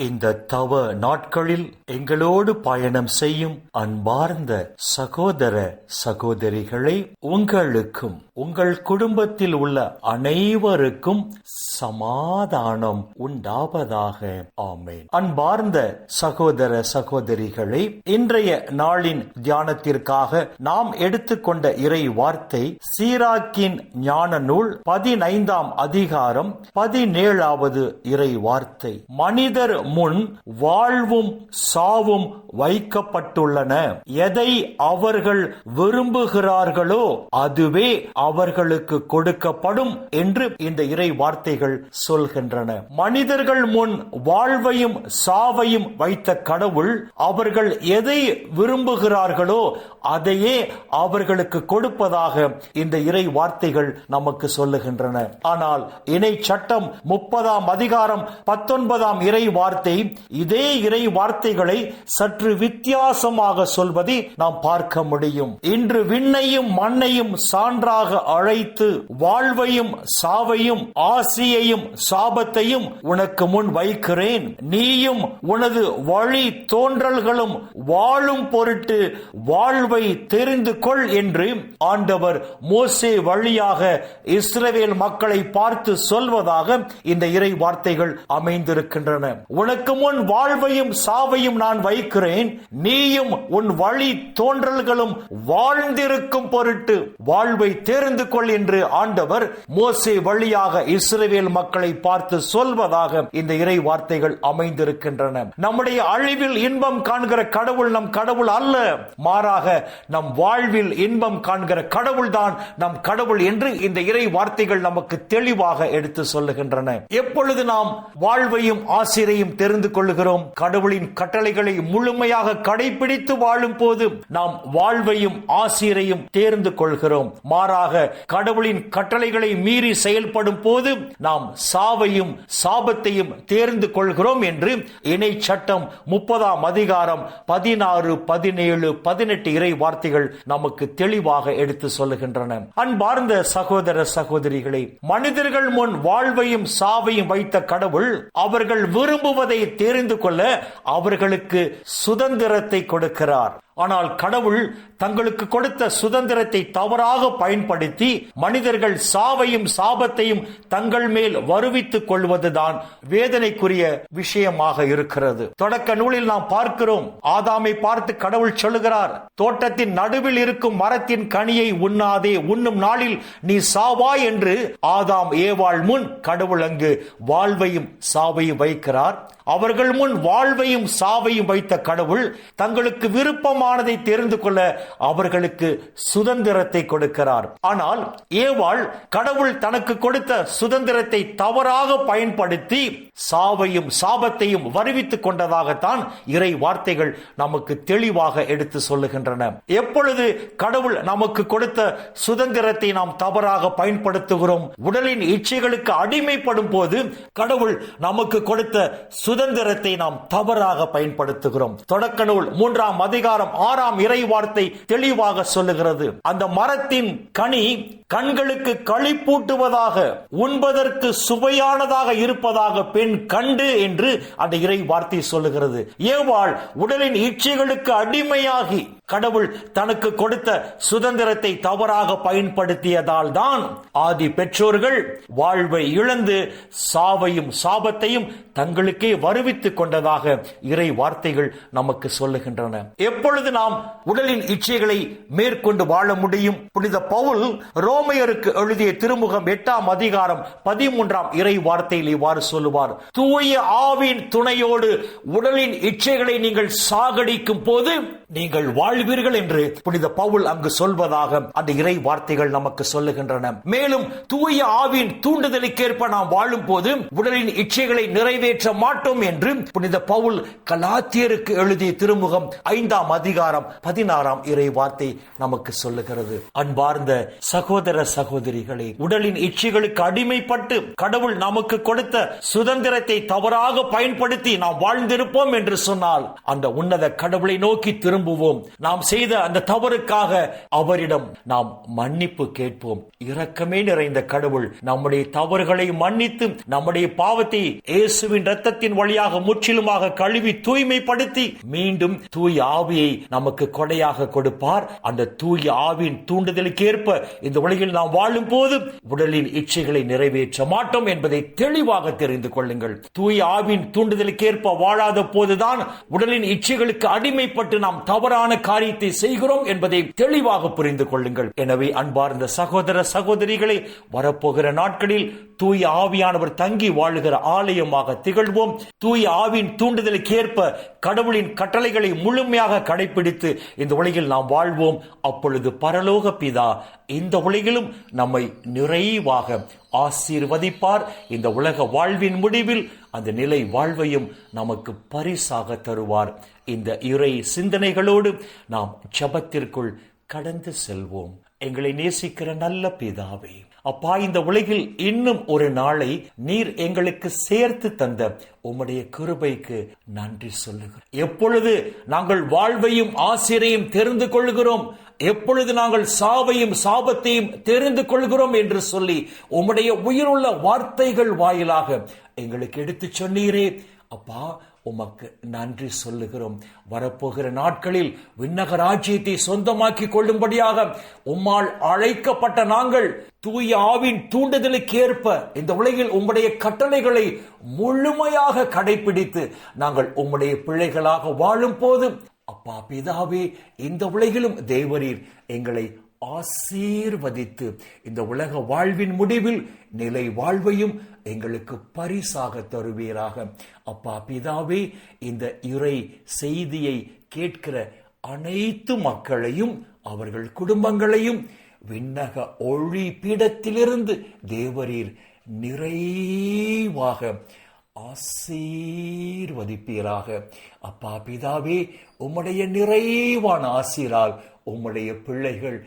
இந்த தவ நாட்களில் எங்களோடு பயணம் செய்யும் அன்பார்ந்த சகோதர சகோதரிகளை உங்களுக்கும் உங்கள் குடும்பத்தில் உள்ள அனைவருக்கும் சமாதானம் உண்டாவதாக. ஆமேன். அன்பார்ந்த சகோதர சகோதரிகளை இன்றைய நாளின் தியானத்திற்காக நாம் எடுத்துக்கொண்ட இறை வார்த்தை சீராக்கின் ஞான நூல் பதினைந்தாம் அதிகாரம் பதினேழாவது இறை வார்த்தை. மனிதர் முன் வாழ்வும் சாவும் வைக்கப்பட்டுள்ளன. எதை அவர்கள் விரும்புகிறார்களோ அதுவே அவர்களுக்கு கொடுக்கப்படும் என்று இந்த இறை வார்த்தைகள் சொல்கின்றன. மனிதர்கள் முன் வாழ்வையும் சாவையும் வைத்த கடவுள் அவர்கள் எதை விரும்புகிறார்களோ அதையே அவர்களுக்கு கொடுப்பதாக இந்த இறை வார்த்தைகள் நமக்கு சொல்லுகின்றன. ஆனால் இணை சட்டம் முப்பதாம் அதிகாரம் பத்தொன்பதாம் இறை வார்த்தை வார்த்தை இதே இறை வார்த்தைகளை சற்று வித்தியாசமாக சொல்வதை நாம் பார்க்க முடியும். இன்று விண்ணையும் மண்ணையும் சான்றாக அழைத்து வாழ்வையும் சாவையும் ஆசியையும் சாபத்தையும் உனக்கு முன் வைக்கிறேன். நீயும் உனது வழி தோன்றல்களும் வாழும் பொருட்டு வாழ்வை தெரிந்து கொள் என்று ஆண்டவர் மோசே வழியாக இஸ்ரவேல் மக்களை பார்த்து சொல்வதாக இந்த இறை வார்த்தைகள் அமைந்திருக்கின்றன. உனக்கு முன் வாழ்வையும் சாவையும் நான் வைக்கிறேன். நீயும் உன் வழி தோன்றல்களும் வாழ்ந்திருக்கும் பொருட்டு வாழ்வை தேர்ந்து கொள் என்று ஆண்டவர் மோசே வழியாக இஸ்ரேல் மக்களை பார்த்து சொல்வதாக இந்த இறை வார்த்தைகள் அமைந்திருக்கின்றன. நம்முடைய அழிவில் இன்பம் காண்கிற கடவுள் நம் கடவுள் அல்ல. மாறாக நம் வாழ்வில் இன்பம் காண்கிற கடவுள் தான் நம் கடவுள் என்று இந்த இறை வார்த்தைகள் நமக்கு தெளிவாக எடுத்து சொல்லுகின்றன. எப்பொழுது நாம் வாழ்வையும் ஆசிரியையும் தெரிந்து கொள்ளுகிறோம் கடவுளின் கட்டளைகளை முழுமையாக கடைபிடித்து வாழும் போது நாம் வாழ்வையும் ஆசிரியையும் தேர்ந்து கொள்கிறோம் மாறாக கடவுளின் கட்டளைகளை மீறி செயல்படும் போது நாம் சாவையும் சாபத்தையும் தேர்ந்து கொள்கிறோம் என்று இணை சட்டம் முப்பதாம் அதிகாரம் பதினாறு பதினேழு பதினெட்டு இறை வார்த்தைகள் நமக்கு தெளிவாக எடுத்து சொல்லுகின்றன. அன்பார்ந்த சகோதர சகோதரிகளை மனிதர்கள் முன் வாழ்வையும் சாவையும் வைத்த கடவுள் அவர்கள் விரும்புவ என்பதை தெரிந்து கொள்ள அவர்களுக்கு சுதந்திரத்தை கொடுக்கிறார். ஆனால் கடவுள் தங்களுக்கு கொடுத்த சுதந்திரத்தை தவறாக பயன்படுத்தி மனிதர்கள் சாவையும் சாபத்தையும் தங்கள் மேல் வருவித்துக் கொள்வதுதான் வேதனைக்குரிய விஷயமாக இருக்கிறது. தொடக்க நூலில் நாம் பார்க்கிறோம் ஆதாமை பார்த்து கடவுள் சொல்லுகிறார் தோட்டத்தின் நடுவில் இருக்கும் மரத்தின் கனியை உண்ணாதே உண்ணும் நாளில் நீ சாவாய் என்று ஆதாம் ஏவாள் முன் கடவுள் அங்கு வாழ்வையும் சாவையும் வைக்கிறார். அவர்கள் முன் வாழ்வையும் சாவையும் வைத்த கடவுள் தங்களுக்கு விருப்பம் விருப்பமானதை தெரிந்து கொள்ள அவர்களுக்கு சுதந்திரத்தை கொடுக்கிறார். ஆனால் ஏவாள் கடவுள் தனக்கு கொடுத்த சுதந்திரத்தை தவறாக பயன்படுத்தி சாவையும் சாபத்தையும் வருவித்துக் கொண்டதாகத்தான் இறை வார்த்தைகள் நமக்கு தெளிவாக எடுத்து சொல்லுகின்றன. எப்பொழுது கடவுள் நமக்கு கொடுத்த சுதந்திரத்தை நாம் தவறாக பயன்படுத்துகிறோம் உடலின் இச்சைகளுக்கு அடிமைப்படும் போது கடவுள் நமக்கு கொடுத்த சுதந்திரத்தை நாம் தவறாக பயன்படுத்துகிறோம். தொடக்க நூல் மூன்றாம் அதிகாரம் ஆறாம் இறை வார்த்தை தெளிவாக சொல்லுகிறது. அந்த மரத்தின் கனி கண்களுக்கு களிப்பூட்டுவதாக உண்பதற்கு சுவையானதாக இருப்பதாக பெண் கண்டு என்று அந்த இறை வார்த்தை சொல்லுகிறது. ஏவாள் உடலின் இச்சைகளுக்கு அடிமையாகி கடவுள் தனக்கு கொடுத்த சுதந்திரத்தை தவறாக பயன்படுத்தியதால் தான் ஆதி பெற்றோர்கள் வாழ்வை இழந்து சாவையும் சாபத்தையும் தங்களுக்கே வருவித்துக் கொண்டதாக இறை வார்த்தைகள் நமக்கு சொல்லுகின்றன. எப்பொழுது நாம் உடலின் இச்சைகளை மேற்கொண்டு வாழ முடியும்? புனித பவுல் ரோமையருக்கு எழுதிய திருமுகம் எட்டாம் அதிகாரம் பதிமூன்றாம் இறை வார்த்தையில் இவ்வாறு சொல்லுவார். தூய ஆவின் துணையோடு உடலின் இச்சைகளை நீங்கள் சாகடிக்கும் போது நீங்கள் வாழ்வீர்கள் என்று புனித பவுல் அங்கு சொல்வதாக அந்த இறை வார்த்தைகள் நமக்கு சொல்லுகின்றன. மேலும் தூய ஆவின் தூண்டுதலுக்கேற்ப நாம் வாழும் போது உடலின் இச்சைகளை நிறைவேற்ற மாட்டோம் என்று புனித பவுல் கலாத்தியருக்கு எழுதிய திருமுகம் ஐந்தாம் அதிகாரம் பதினாறாம் இறை வார்த்தை நமக்கு சொல்லுகிறது. அன்பார்ந்த சகோதர சகோதரிகளே உடலின் இச்சைகளுக்கு அடிமைப்பட்டு கடவுள் நமக்கு கொடுத்த சுதந்திரத்தை தவறாக பயன்படுத்தி நாம் வாழ்ந்திருப்போம் என்று சொன்னால் அந்த உன்னத கடவுளை நோக்கி திரும்ப திரும்புவோம். நாம் செய்த அந்த தவறுக்காக அவரிடம் நாம் மன்னிப்பு கேட்போம். இரக்கமே நிறைந்த கடவுள் நம்முடைய தவறுகளை மன்னித்து நம்முடைய பாவத்தை இயேசுவின் ரத்தத்தின் வழியாக முற்றிலுமாக கழுவி தூய்மைப்படுத்தி மீண்டும் தூய் ஆவியை நமக்கு கொடையாக கொடுப்பார். அந்த தூய் ஆவியின் தூண்டுதலுக்கேற்ப இந்த உலகில் நாம் வாழும் போது உடலின் இச்சைகளை நிறைவேற்ற மாட்டோம் என்பதை தெளிவாக தெரிந்து கொள்ளுங்கள். தூய் ஆவின் தூண்டுதலுக்கேற்ப வாழாத போதுதான் உடலின் இச்சைகளுக்கு அடிமைப்பட்டு நாம் தவறான காரியத்தை செய்கிறோம் என்பதை தெளிவாக புரிந்து கொள்ளுங்கள். எனவே அன்பார்ந்த சகோதர சகோதரிகளை வரப்போகிற நாட்களில் தூய் ஆவியானவர் தங்கி வாழுகிற ஆலயமாக திகழ்வோம். தூய் ஆவின் தூண்டுதலுக்கேற்ப கடவுளின் கட்டளைகளை முழுமையாக கடைபிடித்து இந்த உலகில் நாம் வாழ்வோம். அப்பொழுது பரலோக பிதா இந்த உலகிலும் நம்மை நிறைவாக ஆசீர்வதிப்பார். இந்த உலக வாழ்வின் முடிவில் அந்த நிலை வாழ்வையும் நமக்கு பரிசாக தருவார். இந்த இறை சிந்தனைகளோடு நாம் ஜபத்திற்குள் கடந்து செல்வோம். எங்களை நேசிக்கிற நல்ல பிதாவே அப்பா இந்த உலகில் இன்னும் ஒரு நாளை நீர் எங்களுக்கு சேர்த்து தந்த உம்முடைய கிருபைக்கு நன்றி சொல்லுகிறோம். எப்பொழுது நாங்கள் வாழ்வையும் ஆசிரியையும் தெரிந்து கொள்கிறோம் எப்பொழுது நாங்கள் சாவையும் சாபத்தையும் தெரிந்து கொள்கிறோம் என்று சொல்லி உம்முடைய உயிருள்ள வார்த்தைகள் வாயிலாக எங்களுக்கு எடுத்துச் சொன்னீரே. அப்பா உமக்கு நன்றி சொல்லுகிறோம். வரப்போகிற நாட்களில் விண்ணக ராஜ்யத்தை சொந்தமாக்கி கொள்ளும்படியாக உம்மால் அழைக்கப்பட்ட நாங்கள் தூய ஆவின் தூண்டுதலுக்கு ஏற்ப இந்த உலகில் உம்முடைய கட்டளைகளை முழுமையாக கடைபிடித்து நாங்கள் உம்முடைய பிள்ளைகளாக வாழும் போது அப்பா பிதாவே இந்த உலகிலும் தேவரீர் எங்களை ஆசீர்வதித்து இந்த உலக வாழ்வின் முடிவில் நிலை வாழ்வையும் எங்களுக்கு பரிசாக தருவீராக. அப்பா பிதாவே இந்த இறை செய்தியை கேட்கிற அனைத்து மக்களையும் அவர்கள் குடும்பங்களையும் விண்ணக ஒளி பீடத்திலிருந்து தேவரீர் நிறைவாக ஆசீர்வதிப்பீராக. அப்பா பிதாவே உம்முடைய நிறைவான ஆசிரால் உம்முடைய பிள்ளைகள்